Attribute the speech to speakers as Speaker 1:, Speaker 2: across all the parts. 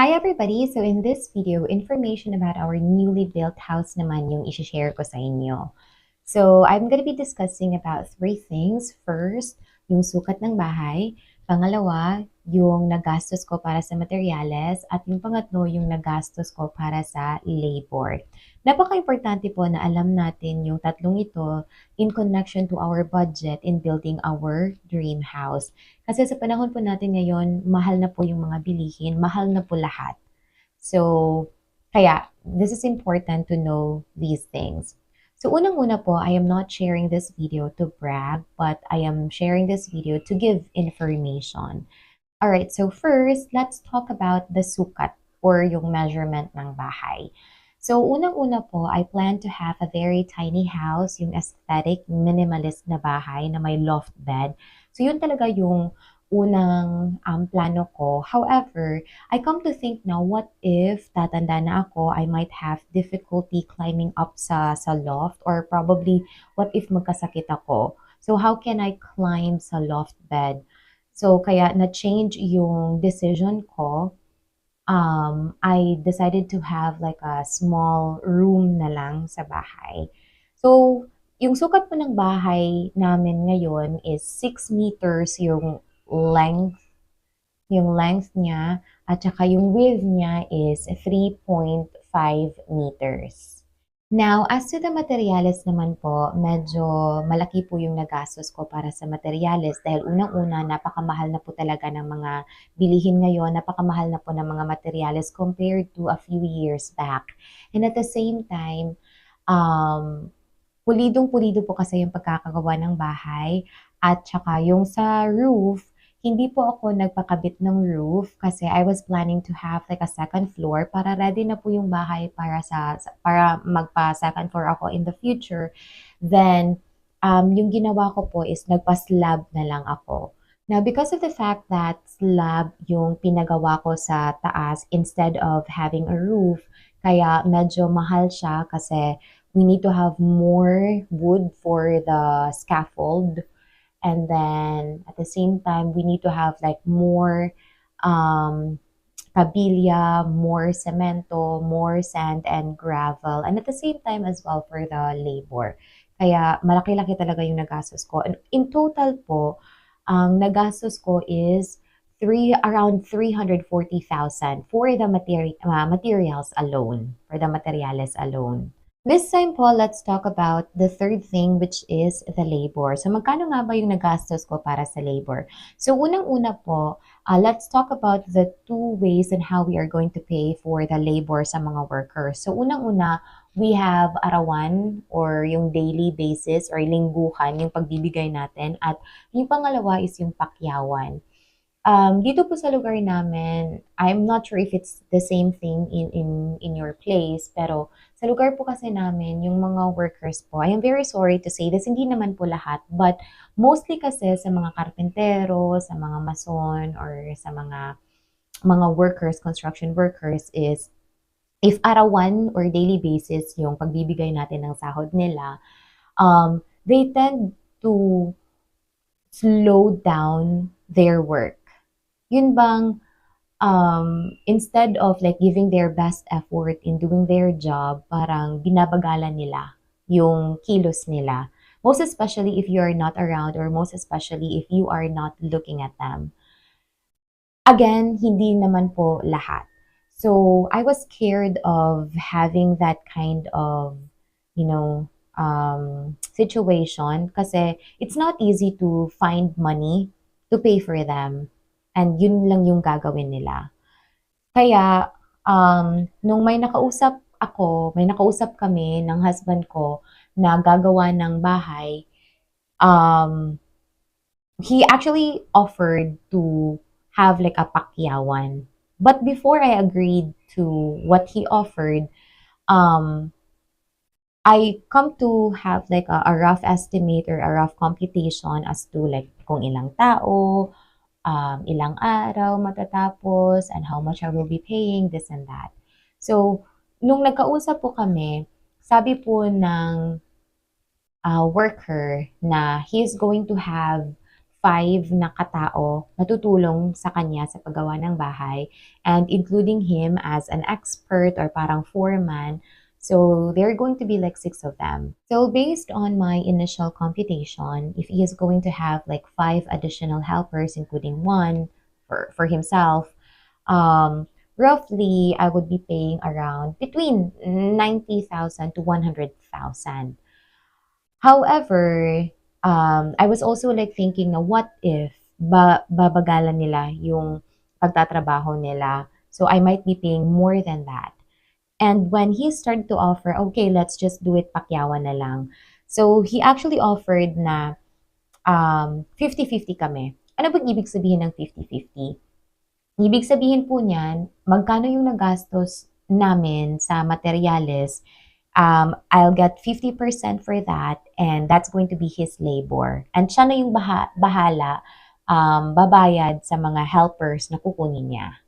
Speaker 1: Hi everybody! So in this video, information about our newly built house naman yung isi-share ko sa inyo. So I'm gonna be discussing about three things. First, yung sukat ng bahay. Pangalawa, yung nagastos ko para sa materyales. At yung pangatlo, yung nagastos ko para sa labor. Napaka-importante po na alam natin yung tatlong ito in connection to our budget in building our dream house. Kasi sa panahon po natin ngayon, mahal na po yung mga bilihin, mahal na po lahat. So, kaya, this is important to know these things. So, unang-una po, I am not sharing this video to brag, but I am sharing this video to give information. Alright, so first, let's talk about the sukat or yung measurement ng bahay. So, unang-una po, I plan to have a very tiny house, yung aesthetic, minimalist na bahay na may loft bed. So, yun talaga yung unang um, plano ko. However, I come to think now, what if tatanda na ako, I might have difficulty climbing up sa, sa loft or probably what if magkasakit ako? So, how can I climb sa loft bed? So, kaya na-change yung decision ko um, I decided to have like a small room na lang sa bahay. So, yung sukat po ng bahay namin ngayon is 6 meters yung length, yung length niya, at saka yung width niya is 3.5 meters. Now, as to the materials naman po, medyo malaki po yung nagastos ko para sa materials dahil unang-una, napakamahal na po talaga ng mga bilihin ngayon, napakamahal na po ng mga materials compared to a few years back. And at the same time, um, pulidong-pulido po kasi yung pagkakagawa ng bahay at saka yung sa roof, hindi po ako nagpakabit ng roof kasi I was planning to have like a second floor para ready na po yung bahay para sa para magpa second floor ako in the future. Then um, yung ginawa ko po is nagpa-slab na lang ako. Now, because of the fact that slab yung pinagawa ko sa taas instead of having a roof, kaya medyo mahal siya kasi we need to have more wood for the scaffold and then at the same time we need to have like more um pabilia, more cemento, more sand and gravel, and at the same time as well for the labor. Kaya malaki-laki talaga yung nagastos ko. And in total po, ang nagastos ko is three around 340,000 for the materi- uh, materials alone, for the materials alone. This time po, let's talk about the third thing which is the labor. So magkano nga ba yung nagastos ko para sa labor? So unang-una po, uh, let's talk about the two ways and how we are going to pay for the labor sa mga workers. So unang-una, we have arawan or yung daily basis or lingguhan yung pagbibigay natin at yung pangalawa is yung pakyawan. Um, dito po sa lugar namin, I'm not sure if it's the same thing in in in your place, pero sa lugar po kasi namin, yung mga workers po, I am very sorry to say this, hindi naman po lahat, but mostly kasi sa mga karpentero, sa mga mason, or sa mga mga workers, construction workers is if arawan or daily basis yung pagbibigay natin ng sahod nila, um, they tend to slow down their work yun bang um, instead of like giving their best effort in doing their job, parang binabagalan nila yung kilos nila. Most especially if you are not around or most especially if you are not looking at them. Again, hindi naman po lahat. So, I was scared of having that kind of, you know, um, situation kasi it's not easy to find money to pay for them and yun lang yung gagawin nila. Kaya, um, nung may nakausap ako, may nakausap kami ng husband ko na gagawa ng bahay, um, he actually offered to have like a pakyawan. But before I agreed to what he offered, um, I come to have like a, a rough estimate or a rough computation as to like kung ilang tao, um, ilang araw matatapos, and how much I will be paying, this and that. So, nung nagkausap po kami, sabi po ng uh, worker na he's going to have five na katao na tutulong sa kanya sa paggawa ng bahay and including him as an expert or parang foreman. So there are going to be like six of them. So based on my initial computation, if he is going to have like five additional helpers, including one for, for himself, um, roughly I would be paying around between 90,000 to 100,000. However, um, I was also like thinking what if ba babagalan nila yung pagtatrabaho nila. So I might be paying more than that. And when he started to offer, okay, let's just do it pakyawan na lang. So he actually offered na um, 50-50 kami. Ano ba ibig sabihin ng 50-50? Ibig sabihin po niyan, magkano yung nagastos namin sa materyales, um, I'll get 50% for that and that's going to be his labor. And siya na yung baha- bahala um, babayad sa mga helpers na kukunin niya.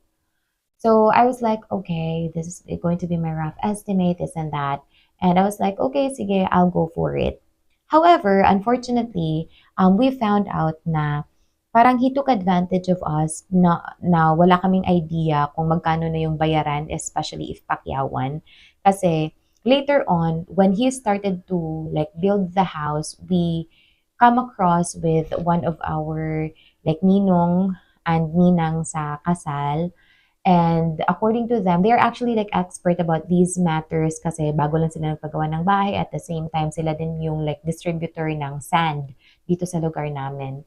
Speaker 1: So I was like, okay, this is going to be my rough estimate, this and that. And I was like, okay, sige, I'll go for it. However, unfortunately, um, we found out na parang he took advantage of us na, na wala kaming idea kung magkano na yung bayaran, especially if pakyawan. Kasi later on, when he started to like build the house, we come across with one of our like ninong and ninang sa kasal And according to them, they're actually like expert about these matters kasi bago lang sila nagpagawa ng bahay. At the same time, sila din yung like distributor ng sand dito sa lugar namin.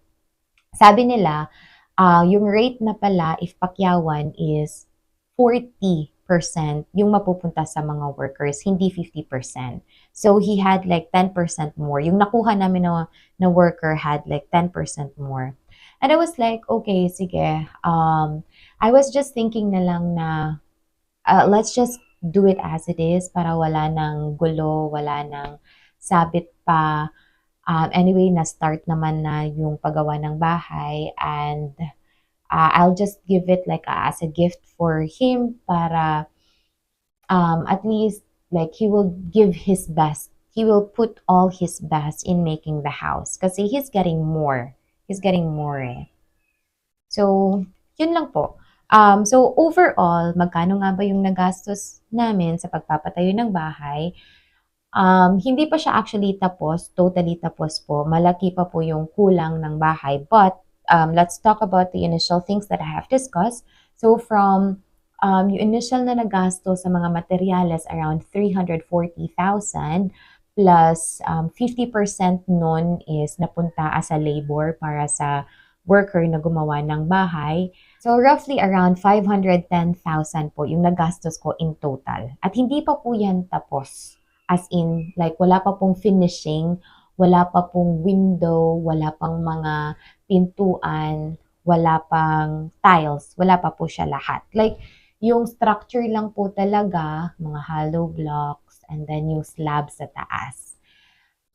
Speaker 1: Sabi nila, uh, yung rate na pala if pakyawan is 40% yung mapupunta sa mga workers, hindi 50%. So he had like 10% more. Yung nakuha namin na, na worker had like 10% more. And I was like, okay, sige. Um, I was just thinking na lang na uh, let's just do it as it is para wala nang gulo, wala nang sabit pa. Um, anyway, na-start naman na yung paggawa ng bahay and uh, I'll just give it like a, as a gift for him para um, at least like he will give his best. He will put all his best in making the house kasi he's getting more. He's getting more eh. So, yun lang po. Um, so, overall, magkano nga ba yung nagastos namin sa pagpapatayo ng bahay? Um, hindi pa siya actually tapos, totally tapos po. Malaki pa po yung kulang ng bahay. But, um, let's talk about the initial things that I have discussed. So, from um, yung initial na nagasto sa mga materyales, around 340,000 plus um, 50% nun is napunta as a labor para sa worker na gumawa ng bahay. So roughly around 510,000 po yung nagastos ko in total. At hindi pa po yan tapos. As in, like wala pa pong finishing, wala pa pong window, wala pang mga pintuan, wala pang tiles, wala pa po siya lahat. Like, yung structure lang po talaga, mga hollow blocks, and then yung slab sa taas.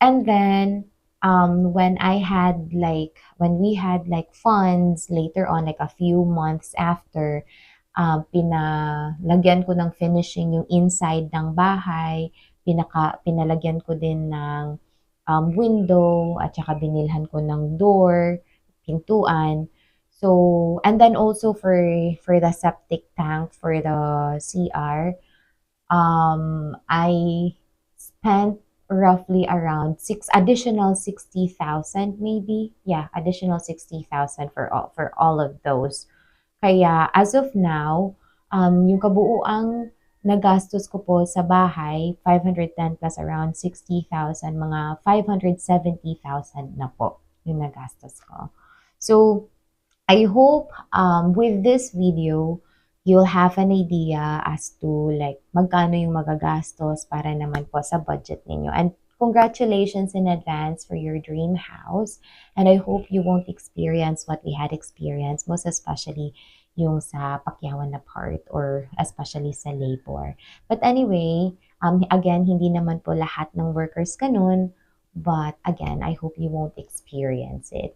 Speaker 1: And then, um, when I had like, when we had like funds later on, like a few months after, um, pinalagyan ko ng finishing yung inside ng bahay, pinaka, pinalagyan ko din ng um, window, at saka binilhan ko ng door, pintuan. So, and then also for, for the septic tank, for the CR, um, I spent roughly around six additional 60,000 maybe. Yeah, additional 60,000 for all, for all of those. Kaya as of now, um, yung kabuuang nagastos ko po sa bahay, 510 plus around 60,000, mga 570,000 na po yung nagastos ko. So, I hope um, with this video, you'll have an idea as to like magkano yung magagastos para naman po sa budget ninyo. And congratulations in advance for your dream house. And I hope you won't experience what we had experienced, most especially yung sa pakyawan na part or especially sa labor. But anyway, um, again, hindi naman po lahat ng workers ganun. But again, I hope you won't experience it.